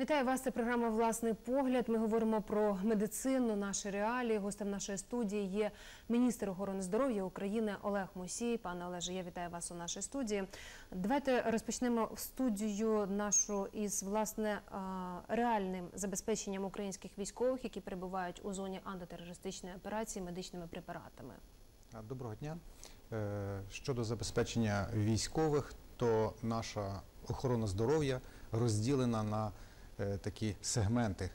Вітаю вас. Це програма Власний погляд. Ми говоримо про медицину, наші реалії. Гостем нашої студії є міністр охорони здоров'я України Олег Мусій. Пане Олеже, я вітаю вас у нашій студії. Давайте розпочнемо студію нашу із власне реальним забезпеченням українських військових, які перебувають у зоні антитерористичної операції медичними препаратами. Доброго дня. Е, Щодо забезпечення військових, то наша охорона здоров'я розділена на такі сегменти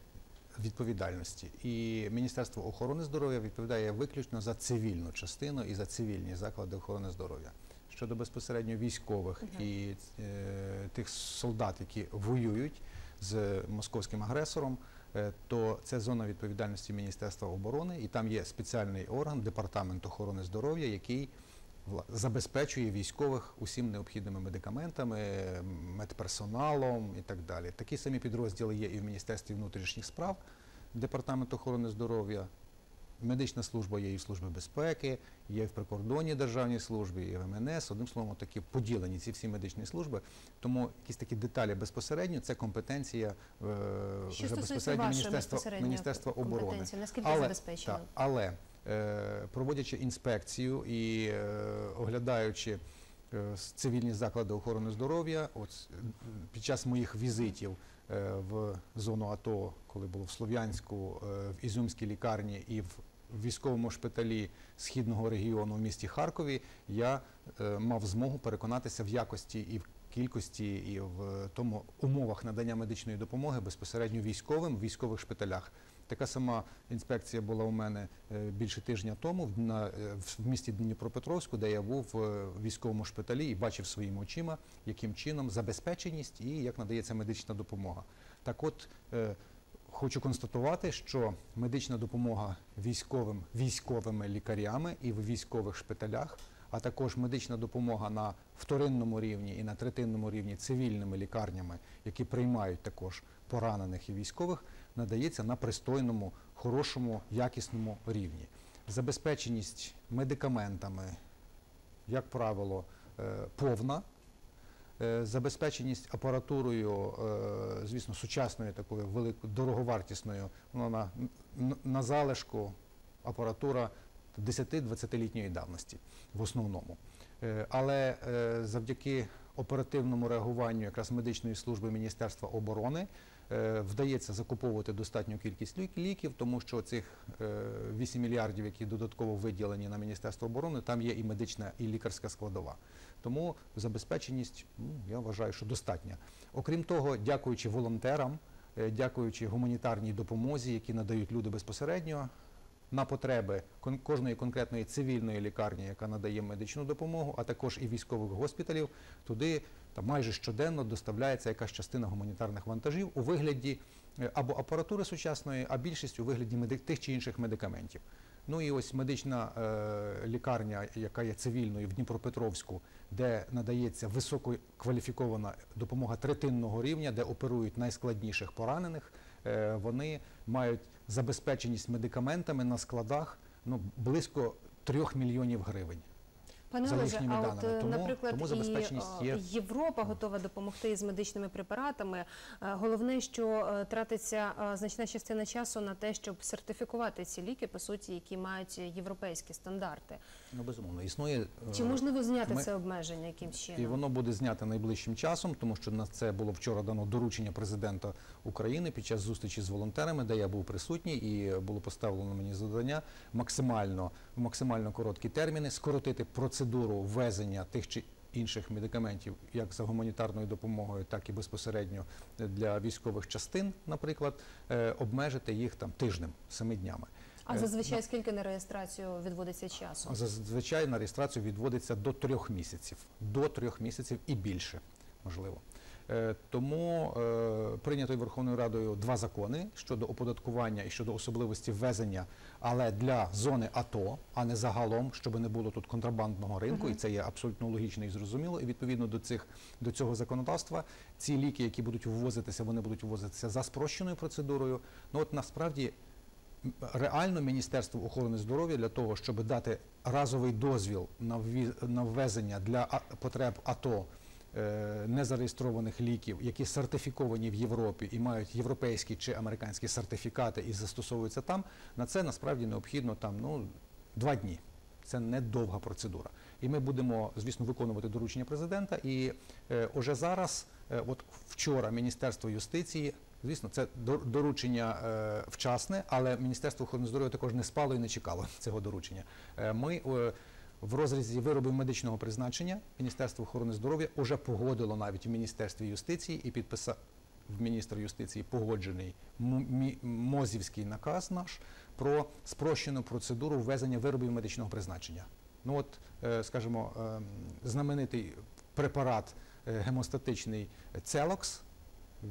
відповідальності. І Міністерство охорони здоров'я відповідає виключно за цивільну частину і за цивільні заклади охорони здоров'я. Щодо безпосередньо військових і е, тих солдат, які воюють з московським агресором, е, то це зона відповідальності Міністерства оборони, і там є спеціальний орган департамент охорони здоров'я, який забезпечує військових усім необхідними медикаментами, медперсоналом і так далі. Такі самі підрозділи є і в Міністерстві внутрішніх справ, департамент охорони здоров'я. Медична служба є і в Службі безпеки, є в прикордонній державній службі, і в МНС. Одним словом, такі поділені ці всі медичні служби. Тому якісь такі деталі безпосередньо це компетенція е, Що вже безпосередньо Міністерства, Міністерства оборони. наскільки Але, забезпечено? але проводячи інспекцію і е, оглядаючи е, цивільні заклади охорони здоров'я, під час моїх візитів е, в зону АТО, коли було в Слов'янську, е, в Ізюмській лікарні і в військовому шпиталі східного регіону в місті Харкові, я е, мав змогу переконатися в якості і в кількості і в тому умовах надання медичної допомоги безпосередньо військовим в військових шпиталях. Така сама інспекція була у мене е, більше тижня тому е, в місті Дніпропетровську, де я був е, в військовому шпиталі і бачив своїми очима, яким чином забезпеченість і як надається медична допомога. Так от хочу констатувати, що медична допомога військовим військовими лікарями і в військових шпиталях, а також медична допомога на вторинному рівні і на третинному рівні цивільними лікарнями, які приймають також поранених і військових, надається на пристойному, хорошому, якісному рівні. Забезпеченість медикаментами, як правило, е, повна. Е, Забезпеченість апаратурою, е, звісно, сучасною такою великою дороговартісною, вона на, на залишку апаратура 10-20-літньої давності в основному. Але завдяки оперативному реагуванню якраз медичної служби Міністерства оборони вдається закуповувати достатню кількість лік- ліків, тому що цих е, 8 мільярдів, які додатково виділені на Міністерство оборони, там є і медична, і лікарська складова. Тому забезпеченість, ну, я вважаю, що достатня. Окрім того, дякуючи волонтерам, е, дякуючи гуманітарній допомозі, які надають люди безпосередньо на потреби кожної конкретної цивільної лікарні, яка надає медичну допомогу, а також і військових госпіталів, туди там, майже щоденно доставляється якась частина гуманітарних вантажів у вигляді е, або апаратури сучасної, а більшість у вигляді тих чи інших медикаментів. Ну і ось медична е, лікарня, яка є цивільною в Дніпропетровську, де надається висококваліфікована допомога третинного рівня, де оперують найскладніших поранених. Е, вони мають забезпеченість медикаментами на складах ну, близько трьох мільйонів гривень. Пане Олеже, а от, даними. е, Тому- наприклад, тому забезпеченість і, е, є. Європа готова допомогти із медичними препаратами. Е, Головне, що тратиться значна частина часу на те, щоб сертифікувати ці ліки, по суті, які мають європейські стандарти. Ну, безумовно, існує. Чи е, можливо зняти ми- це обмеження якимсь чином? І воно буде знято найближчим часом, тому що на це було вчора дано доручення президента України під час зустрічі з волонтерами, де я був присутній, і було поставлено мені завдання максимально в максимально короткі терміни скоротити процедуру ввезення тих чи інших медикаментів, як за гуманітарною допомогою, так і безпосередньо для військових частин, наприклад, е, обмежити їх там тижнем, семи днями. А Е, зазвичай скільки на реєстрацію відводиться часу? Зазвичай на реєстрацію відводиться до трьох місяців, до трьох місяців і більше, можливо. Е, Тому е, прийнято Верховною Радою два закони щодо оподаткування і щодо особливості ввезення, але для зони АТО, а не загалом, щоб не було тут контрабандного ринку, і це є абсолютно логічно і зрозуміло. І відповідно до цих до цього законодавства ці ліки, які будуть ввозитися, вони будуть ввозитися за спрощеною процедурою. Ну от насправді реально Міністерство охорони здоров'я для того, щоб дати разовий дозвіл на ввезення для потреб АТО е, незареєстрованих ліків, які сертифіковані в Європі і мають європейські чи американські сертифікати і застосовуються там, на це насправді необхідно там ну два дні. Це не довга процедура. І ми будемо, звісно, виконувати доручення президента. І е, уже зараз, е, от вчора, Міністерство юстиції, звісно, це дор- доручення е, вчасне, але Міністерство охорони здоров'я також не спало і не чекало цього доручення. Е, ми е, в розрізі виробів медичного призначення Міністерство охорони здоров'я вже погодило навіть в Міністерстві юстиції і підписав в міністра юстиції погоджений мозівський наказ наш про спрощену процедуру ввезення виробів медичного призначення. Ну от, скажімо, ем, знаменитий препарат гемостатичний Целокс,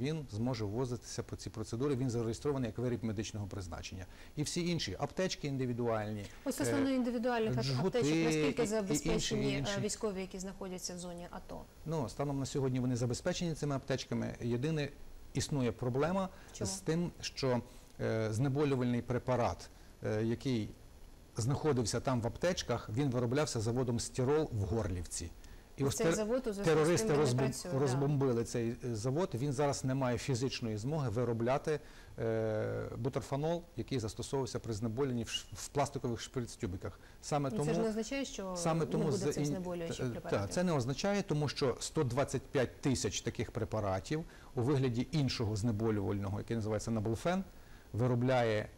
він зможе ввозитися по цій процедурі. Він зареєстрований як виріб медичного призначення. І всі інші аптечки індивідуальні. Ось е, стосовно індивідуальних жгути аптечок, наскільки інші, забезпечені інші. е, військові, які знаходяться в зоні АТО? Ну, станом на сьогодні вони забезпечені цими аптечками. Єдине, існує проблема з тим, що е, знеболювальний препарат, е, який знаходився там в аптечках, він вироблявся заводом Стірол в Горлівці. І ось Цей завод у терористи тим, розбом- працює, да. розбомбили цей е, завод. Він зараз не має фізичної змоги виробляти е, бутерфанол, який застосовувався при знеболенні в, ш- в пластикових шприц-тюбиках. Саме Ну, тому Це ж не означає, що Саме тому не буде цих знеболюючих Та, препаратів. це не означає, тому що 125 тисяч таких препаратів у вигляді іншого знеболювального, який називається Наблфен, виробляє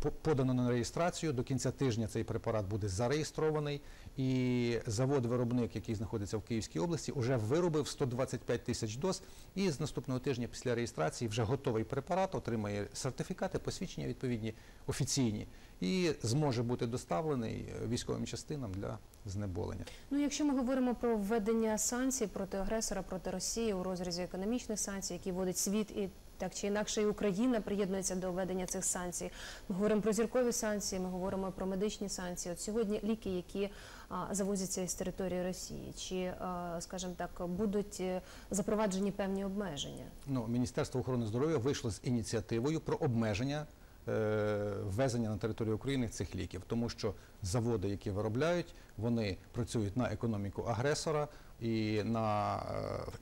по- подано на реєстрацію. До кінця тижня цей препарат буде зареєстрований, і завод-виробник, який знаходиться в Київській області, вже виробив 125 тисяч доз. І з наступного тижня після реєстрації вже готовий препарат отримає сертифікати, посвідчення відповідні офіційні і зможе бути доставлений е, військовим частинам для знеболення. Ну, якщо ми говоримо про введення санкцій проти агресора, проти Росії у розрізі економічних санкцій, які вводить світ і так чи інакше і Україна приєднується до введення цих санкцій. Ми говоримо про зіркові санкції, ми говоримо про медичні санкції. От сьогодні ліки, які а, завозяться із території Росії, чи, а, скажімо так, будуть е, запроваджені певні обмеження? Ну, Міністерство охорони здоров'я вийшло з ініціативою про обмеження е, ввезення на територію України цих ліків, тому що заводи, які виробляють, вони працюють на економіку агресора, і на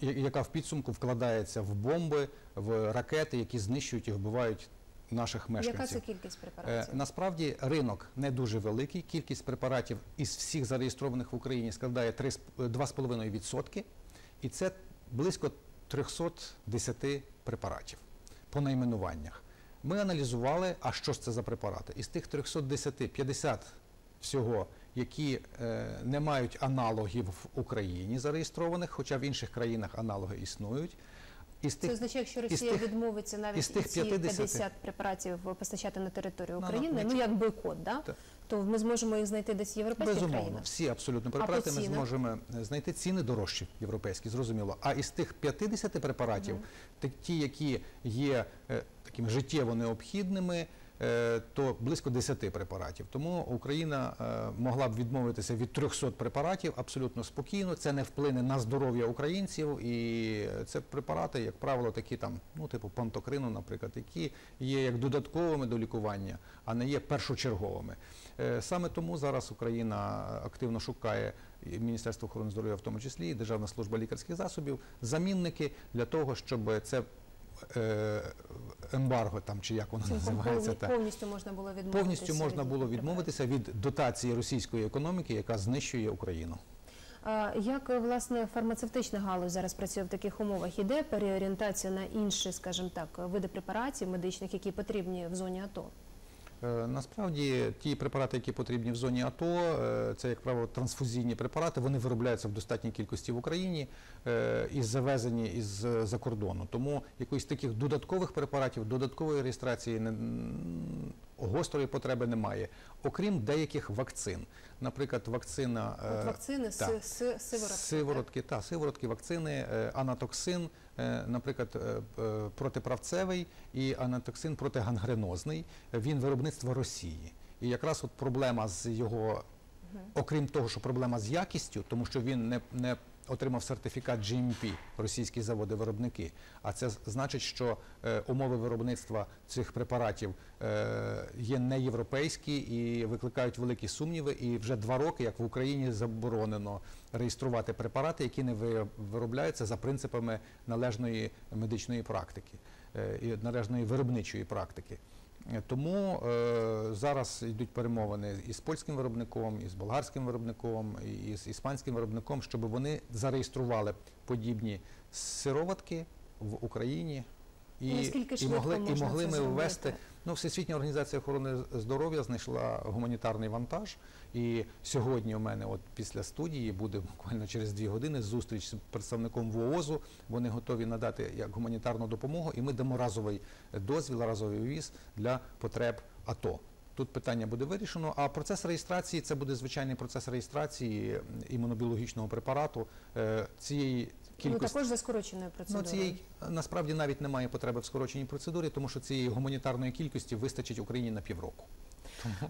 е, яка в підсумку вкладається в бомби, в ракети, які знищують і вбивають наших мешканців. Яка це кількість Е, препаратів? Насправді ринок не дуже великий. Кількість препаратів із всіх зареєстрованих в Україні складає 3 з- е, 2,5%. І це близько 310 препаратів по найменуваннях. Ми аналізували, а що ж це за препарати. Із тих 310 50 всього, які е, не мають аналогів в Україні зареєстрованих, хоча в інших країнах аналоги існують. Із Це тих означає, якщо Росія тих- відмовиться навіть із тих ці 50 50 препаратів постачати на територію Ну, України, ну, ну як бойкот, да? Так. то ми зможемо їх знайти десь в європейських Безумовно, країнах. всі абсолютно препарати ми зможемо знайти ціни дорожчі європейські, зрозуміло. А із тих 50 препаратів, та- ті, які є е, такими життєво необхідними, то близько 10 препаратів. Тому Україна е, могла б відмовитися від 300 препаратів абсолютно спокійно. Це не вплине на здоров'я українців, і це препарати, як правило, такі там, ну типу пантокрину, наприклад, які є як додатковими до лікування, а не є першочерговими. Е, Саме тому зараз Україна активно шукає Міністерство охорони здоров'я, в тому числі і Державна служба лікарських засобів, замінники для того, щоб це е, ембарго, там чи як воно називається, так. повністю можна було відмовитися. повністю можна від було відмовитися від дотації російської економіки, яка знищує Україну. Як е, власне фармацевтична галузь зараз працює в таких умовах? Іде переорієнтація на інші, скажімо так, види препаратів медичних, які потрібні в зоні АТО? Е, Насправді ті препарати, які потрібні в зоні АТО, е, це як правило трансфузійні препарати. Вони виробляються в достатній кількості в Україні е, і завезені із за кордону. Тому якоїсь таких додаткових препаратів, додаткової реєстрації не- гострої потреби немає, окрім деяких вакцин. Наприклад, вакцина е, От вакцини, та, си- си- сиворотки. Сиворотки, та, сиворотки, вакцини, е, анатоксин, е, наприклад, е, е, протиправцевий і анатоксин протигангренозний. Він виробництва Росії. І якраз от проблема з його окрім того, що проблема з якістю, тому що він не, не отримав сертифікат GMP, російські заводи-виробники. А це значить, що е, умови виробництва цих препаратів е, є неєвропейські і викликають великі сумніви. І вже два роки, як в Україні заборонено реєструвати препарати, які не виробляються за принципами належної медичної практики е, і належної виробничої практики. Тому е, зараз йдуть перемовини із польським виробником, із болгарським виробником, і з іспанським виробником, щоб вони зареєстрували подібні сироватки в Україні. І, Наскільки і могли, і могли ми ввести. Ну, Всесвітня організація охорони здоров'я знайшла гуманітарний вантаж. І сьогодні у мене, от після студії, буде буквально через дві години зустріч з представником ВООЗу. Вони готові надати як гуманітарну допомогу, і ми дамо разовий дозвіл, разовий віз для потреб АТО. Тут питання буде вирішено. А процес реєстрації це буде звичайний процес реєстрації імунобіологічного препарату е, цієї Ну, також за скороченою Ну, цієї насправді навіть немає потреби в скороченій процедурі, тому що цієї гуманітарної кількості вистачить Україні на півроку.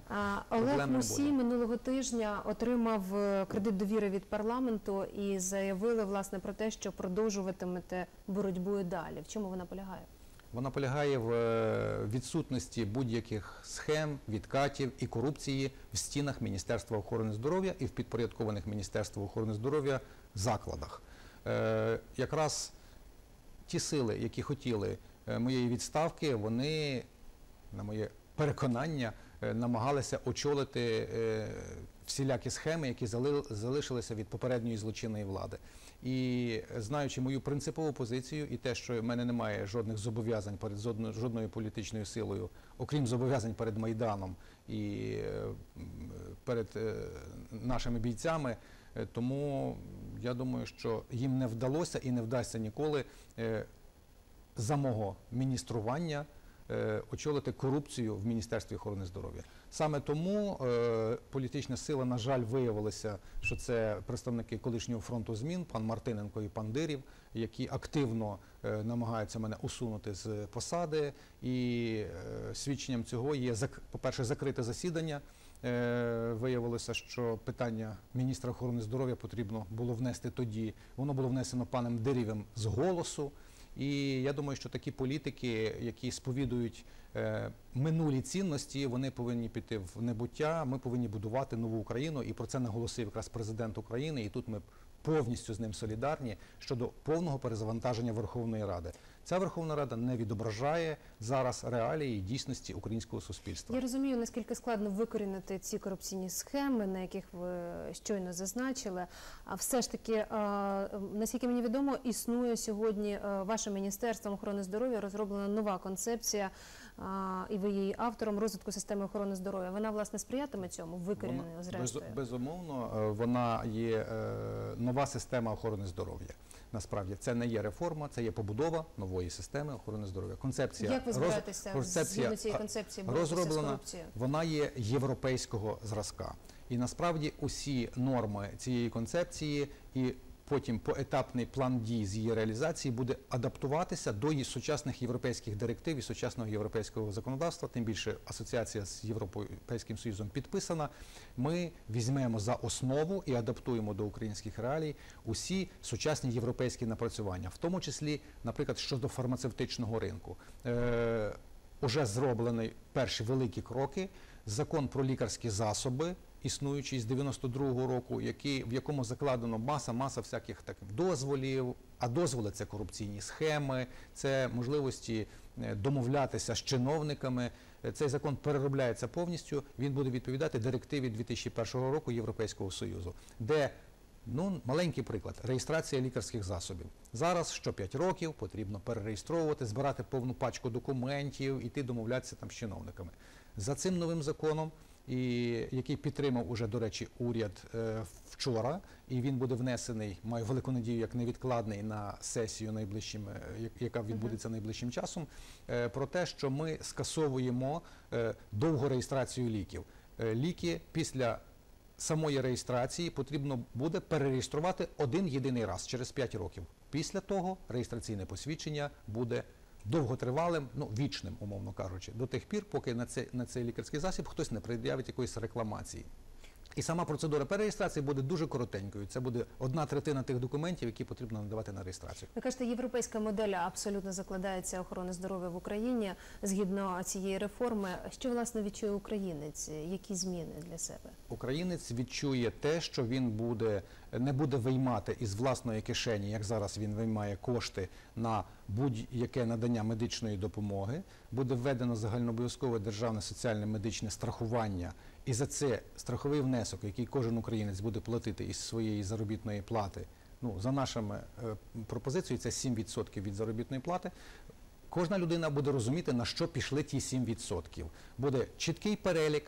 А, Олег Мусій минулого тижня отримав е, кредит довіри від парламенту і заявили власне про те, що продовжуватимете боротьбу і далі. В чому вона полягає? вона полягає в е, відсутності будь-яких схем, відкатів і корупції в стінах Міністерства охорони здоров'я і в підпорядкованих Міністерству охорони здоров'я закладах. Е, якраз ті сили, які хотіли е, моєї відставки, вони, на моє переконання, е, намагалися очолити всілякі схеми, які залишилися від попередньої злочинної влади. І знаючи мою принципову позицію і те, що в мене немає жодних зобов'язань перед жодною політичною силою, окрім зобов'язань перед Майданом і перед нашими бійцями, тому я думаю, що їм не вдалося і не вдасться ніколи е, за мого міністрування е, очолити корупцію в Міністерстві охорони здоров'я. Саме тому е, політична сила, на жаль, виявилася, що це представники колишнього фронту змін, пан Мартиненко і пан Дирів, які активно е, намагаються мене усунути з посади. І е, свідченням цього є зак- по-перше, закрите засідання. Е, Виявилося, що питання міністра охорони здоров'я потрібно було внести тоді. Воно було внесено паном Дирівим з голосу. І я думаю, що такі політики, які сповідують е, минулі цінності, вони повинні піти в небуття. Ми повинні будувати нову Україну, і про це наголосив якраз президент України. І тут ми повністю з ним солідарні щодо повного перезавантаження Верховної Ради. Ця Верховна Рада не відображає зараз реалії дійсності українського суспільства. Я розумію, наскільки складно викорінити ці корупційні схеми, на яких ви щойно зазначили. А все ж таки, наскільки мені відомо, існує сьогодні вашим міністерством охорони здоров'я розроблена нова концепція, і ви є її автором розвитку системи охорони здоров'я. Вона власне сприятиме цьому викоріненню, зрештою. без- безумовно, е, вона є е, нова система охорони здоров'я. Насправді це не є реформа, це є побудова нової системи охорони здоров'я. Концепція Як ви роз- збираєтеся концепція, згідно цієї концепції з розроблена, вона є європейського зразка. І насправді усі норми цієї концепції і потім поетапний план дій з її реалізації буде адаптуватися до її сучасних європейських директив і сучасного європейського законодавства. Тим більше асоціація з Європейським Союзом підписана. Ми візьмемо за основу і адаптуємо до українських реалій усі сучасні європейські напрацювання, в тому числі, наприклад, щодо фармацевтичного ринку. Е, Уже зроблені перші великі кроки. Закон про лікарські засоби, існуючий з 92-го року, який, в якому закладено маса, маса всяких таких дозволів. А дозволи це корупційні схеми, це можливості е, домовлятися з чиновниками. Е, Цей закон переробляється повністю. Він буде відповідати директиві 2001 року Європейського Союзу, де Ну, маленький приклад реєстрація лікарських засобів. Зараз що 5 років потрібно перереєстровувати, збирати повну пачку документів, іти домовлятися там з чиновниками. За цим новим законом, і який підтримав уже, до речі, уряд е, вчора, і він буде внесений, маю велику надію, як невідкладний на сесію найближчим, е, яка відбудеться найближчим часом, е, про те, що ми скасовуємо довгу реєстрацію ліків. Ліки після самої реєстрації потрібно буде перереєструвати один єдиний раз через 5 років. Після того реєстраційне посвідчення буде довготривалим, ну вічним, умовно кажучи, до тих пір, поки на цей, на цей лікарський засіб хтось не пред'явить якоїсь рекламації. І сама процедура перереєстрації буде дуже коротенькою. Це буде одна третина тих документів, які потрібно надавати на реєстрацію. Ви кажете, європейська модель абсолютно закладається охорони здоров'я в Україні згідно цієї реформи. Що власне відчує українець? Які зміни для себе? Українець відчує те, що він буде не буде виймати із власної кишені, як зараз він виймає кошти на будь-яке надання медичної допомоги. Буде введено загальнообов'язкове державне соціальне медичне страхування, і за це страховий внесок, який кожен українець буде платити із своєї заробітної плати. Ну за нашими е, пропозицією, це 7% від заробітної плати. Кожна людина буде розуміти, на що пішли ті 7%. Буде чіткий перелік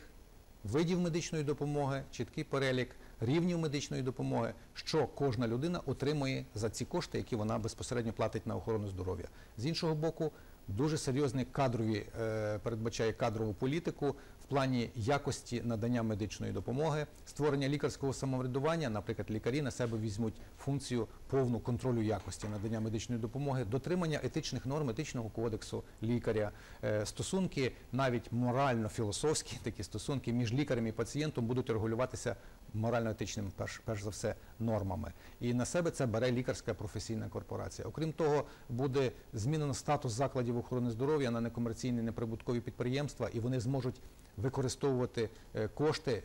видів медичної допомоги, чіткий перелік рівнів медичної допомоги, що кожна людина отримує за ці кошти, які вона безпосередньо платить на охорону здоров'я. З іншого боку, дуже серйозні кадрові е, передбачає кадрову політику в плані якості надання медичної допомоги, створення лікарського самоврядування. Наприклад, лікарі на себе візьмуть функцію повну контролю якості надання медичної допомоги, дотримання етичних норм етичного кодексу лікаря, е, стосунки навіть морально-філософські такі стосунки між лікарем і пацієнтом будуть регулюватися морально-етичними, перш, перш за все, нормами. І на себе це бере лікарська професійна корпорація. Окрім того, буде змінено статус закладів охорони здоров'я на некомерційні неприбуткові підприємства, і вони зможуть використовувати е, кошти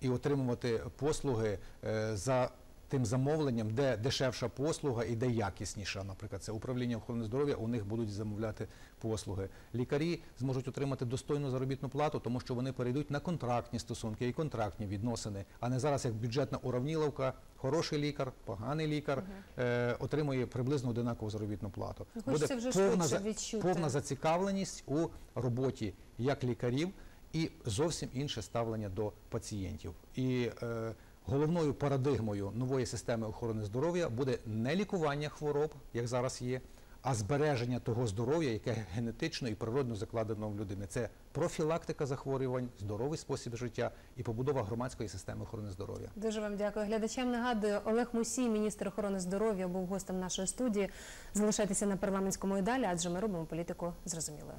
і отримувати послуги е, за тим замовленням, де дешевша послуга і де якісніша. Наприклад, це управління охорони здоров'я, у них будуть замовляти послуги. Лікарі зможуть отримати достойну заробітну плату, тому що вони перейдуть на контрактні стосунки і контрактні відносини, а не зараз як бюджетна уравніловка. Хороший лікар, поганий лікар е, отримує приблизно одинакову заробітну плату. Ну, хочеться вже повна, повна зацікавленість у роботі як лікарів і зовсім інше ставлення до пацієнтів. І е, головною парадигмою нової системи охорони здоров'я буде не лікування хвороб, як зараз є, а збереження того здоров'я, яке генетично і природно закладено в людини. Це профілактика захворювань, здоровий спосіб життя і побудова громадської системи охорони здоров'я. Дуже вам дякую. Глядачам нагадую, Олег Мусій, міністр охорони здоров'я, був гостем нашої студії. Залишайтеся на парламентському і далі, адже ми робимо політику зрозумілою.